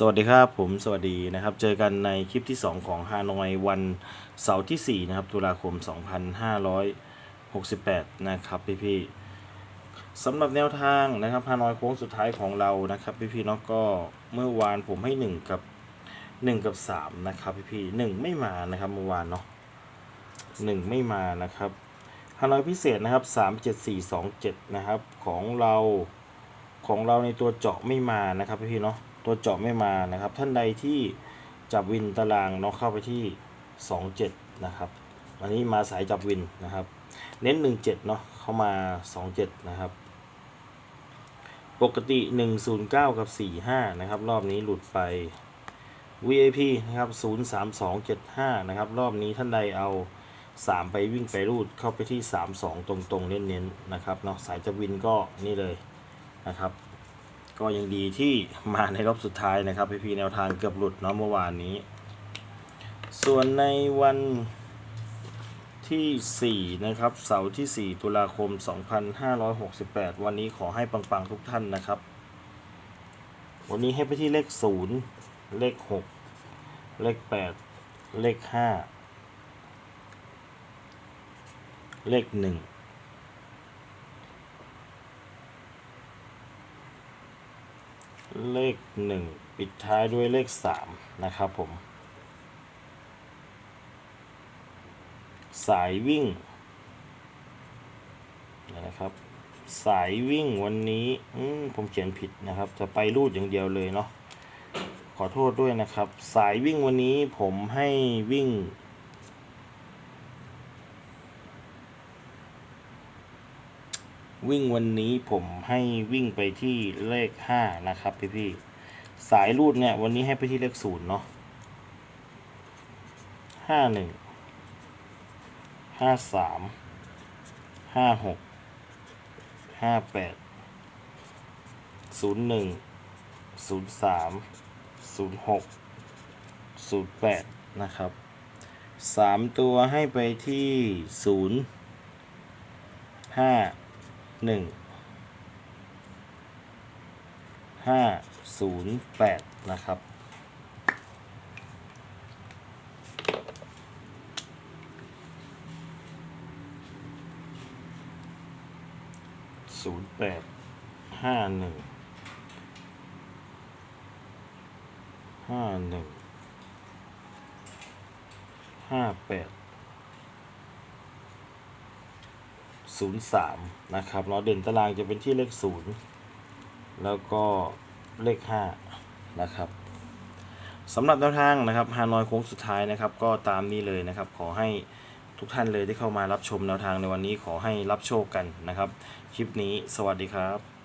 สวัสดีครับผมสวัสดีนะครับ เจอกันในคลิปที่ 2 ของฮานอยวันเสาร์ที่ 4 นะครับ ตุลาคม 2568 นะครับพี่ๆสำหรับแนวทางนะครับฮานอยโค้งสุดท้ายของเรานะครับพี่ๆเนาะก็เมื่อวานผมให้ 1 กับ 1 กับ 3 นะครับพี่ๆ1ไม่มานะครับเมื่อวานเนาะ1 ไม่มานะครับฮานอยพิเศษนะครับ 37427 นะครับของเราของเราในตัวเจาะไม่มานะครับพี่ๆเนาะ ตัวเจาะไม่มานะครับ ท่านใดที่จับวินตารางเนาะเข้าไปที่ 27 นะครับอันนี้มาสายจับวินนะครับ เน้น 17 เนาะเข้ามา 27 นะครับ ปกติ 109 กับ 45 นะครับ รอบนี้หลุดไป VIP นะครับ 03275 นะครับ รอบนี้ท่านใดเอา 3 ไปวิ่งไปรูดเข้าไปที่ 32 ตรงๆ เน้นๆ นะครับเนาะสายจับวินก็นี่เลยนะครับ ก็ยังดีที่มาในรอบสุดท้ายนะครับพี่พีแนวทางเกือบหลุดเนาะเมื่อวานนี้ ส่วนในวันที่ 4 นะครับ เสาร์ที่ 4 ตุลาคม 2568 วันนี้ขอให้ปังๆทุกท่านนะครับ วันนี้ให้ไปที่เลข 0 เลข 6 เลข 8 เลข 5 เลข 1 เลขหนึ่งปิดท้ายด้วยเลขสามนะครับผม สายวิ่งนะครับ สายวิ่งวันนี้ผมเขียนผิดนะครับ จะไปรูดอย่างเดียวเลยเนาะขอโทษด้วยนะครับ สายวิ่งวันนี้ผมให้วิ่ง วิ่งวันนี้ผมให้วิ่งไปที่เลขห้านะครับพี่พี่ๆสายรูดเนี่ยวันนี้ให้ไปที่เลขศูนย์เนาะห้าหนึ่งห้าสามห้าหกห้าแปดศูนย์หนึ่งศูนย์สามศูนย์หกศูนย์แปดนะครับสามตัวให้ไปที่ศูนย์ห้า หนึ่งห้าศูนย์แปดนะครับ ศูนย์แปดห้าหนึ่งห้าหนึ่งห้าแปด 03 นะครับเนาะเด่นตารางจะเป็นที่เลข 0 แล้วก็เลข 5 นะครับสำหรับแนวทางนะครับฮานอยโค้งสุดท้ายนะครับ ก็ตามนี้เลยนะครับ ขอให้ทุกท่านเลยที่เข้ามารับชมแนวทางในวันนี้ขอให้รับโชคกันนะครับ คลิปนี้สวัสดีครับ